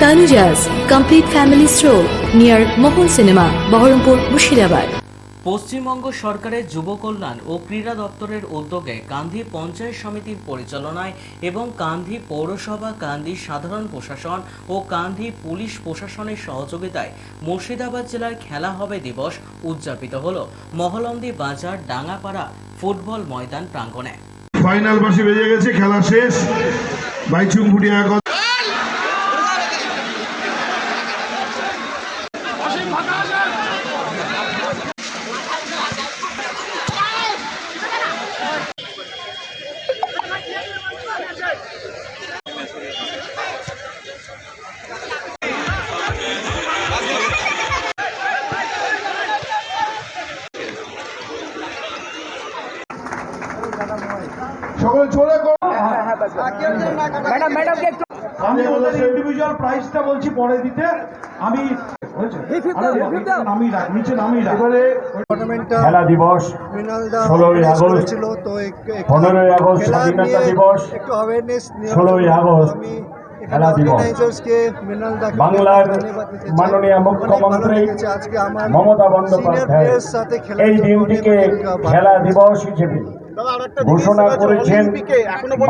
Tanujas Complete Family Stroll near Mohol Cinema, Baharampur, Mushirabad. Paschimbanga সরকারের যুব কল্যাণ ও ক্রীড়া দপ্তরের উদ্যোগে গান্ধী পঞ্চায়েত সমিতির পরিচালনায় এবং গান্ধী পৌরসভা গান্ধী সাধারণ প্রশাসন ও গান্ধী পুলিশ প্রশাসনের সহযোগিতায় মুর্শিদাবাদ জেলার খেলা হবে দিবস উদযাপিত হল। মহলন্দি বাজার ডাঙ্গাপাড়া ফুটবল ময়দান প্রাঙ্গণে। ফাইনাল বাসি বেজে গেছে খেলা শেষ। বাইচুং ভুটিয়া সকলে চলে ম্যাডাম ম্যাডাম একটু আমি আমাদের ইন্ডিভিজুয়াল প্রাইসটা বলছি পরে দিতে। আমি হয়েছে? আরে নামি রাখ নিচে নামি রাখ। এবারে খেলা দিবস ষোলোই আগস্ট। পনেরোই আগস্ট স্বাধীনতা দিবস ষোলোই আগস্ট খেলা দিবস। বাংলার মাননীয় মুখ্যমন্ত্রী মমতা বন্দ্যোপাধ্যায়। এই দিনটিকে খেলা দিবস হিসেবে ঘোষণা করেছেন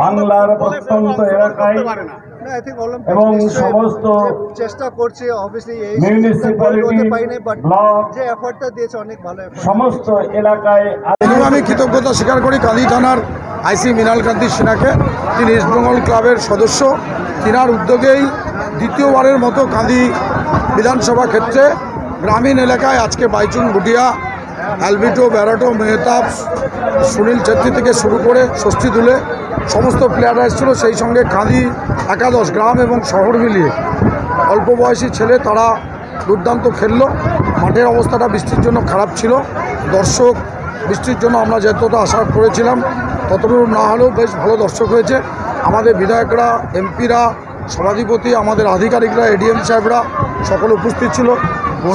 বাংলার প্রত্যন্ত এলাকায় এবং সমস্ত চেষ্টা করছে অবভিয়াসলি এই মিউনিসিপ্যালিটি বাট ব্লক যে এফর্টটা দিয়েছে অনেক ভালো effort। সমস্ত এলাকায় আমি কৃতজ্ঞতা স্বীকার করি কালী থানার আইসি মৃণাল কান্তি সিনহাকে। তিনি ইস্টবেঙ্গল ক্লাবের সদস্য। তিনার উদ্যোগেই দ্বিতীয়বারের মতো কাঁদি বিধানসভা ক্ষেত্রে। গ্রামীণ এলাকায় আজকে বাইচুং ভুটিয়া অ্যালবিটো ব্যারাটো, মেহতাব, সুনীল ছেত্রী থেকে শুরু করে ষষ্ঠী তুলে সমস্ত প্লেয়াররা এসেছিল। সেই সঙ্গে কাঁদি একাদশ, গ্রাম এবং শহর মিলিয়ে। অল্প বয়সী ছেলে, তারা দুর্দান্ত খেললো। মাঠের অবস্থাটা বৃষ্টির জন্য খারাপ ছিল। দর্শক, বৃষ্টির জন্য আমরা যতটা আশা করেছিলাম, ততটুকু না হলেও বেশ ভালো দর্শক হয়েছে। আমাদের বিধায়করা এমপিরা সভাধিপতি, আমাদের আধিকারিকরা এডিএম সাহেবরা সকলে উপস্থিত ছিল।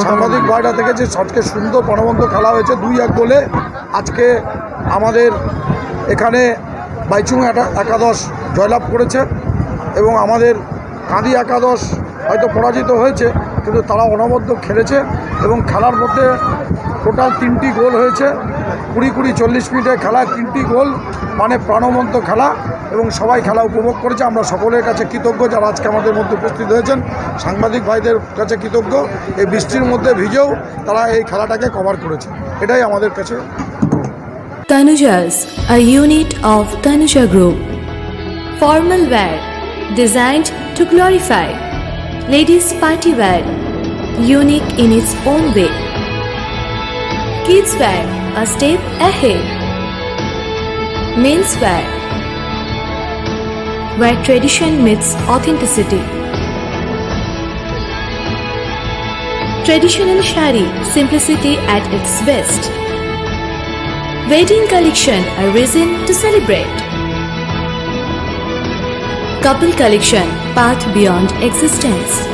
সাংবাদিক বয়টা থেকে যে শটকে সুন্দর প্রাণবন্ত খেলা হয়েছে দুই এক গোলে, আজকে আমাদের এখানে বাইচুং একা- একাদশ জয়লাভ করেছে এবং আমাদের কাঁদি একাদশ হয়তো পরাজিত হয়েছে, কিন্তু তারা অনবদ্য খেলেছে এবং খেলার মধ্যে টোটাল তিনটি গোল হয়েছে। কুড়ি কুড়ি চল্লিশ মিনিটে খেলা তিনটি গোল মানে প্রাণবন্ত খেলা এবং সবাই খেলা উপভোগ করেছে আমরা সকলের কাছে কৃতজ্ঞ যারা আজকে আমাদের মধ্যে উপস্থিত হয়েছেন সাংবাদিক ভাইদের কাছে কৃতজ্ঞ এই বৃষ্টির মধ্যে ভিজেও তারা এই খেলাটাকে কভার করেছে এটাই আমাদের কাছে Tanujas, a unit of Tanuja Group. Formal wear, designed to glorify. Ladies' party wear, unique in its own way. Kids wear, a step ahead. Men's wear, where tradition meets authenticity. Traditional shari, simplicity at its best. Wedding collection, a reason to celebrate. Couple collection, path beyond existence.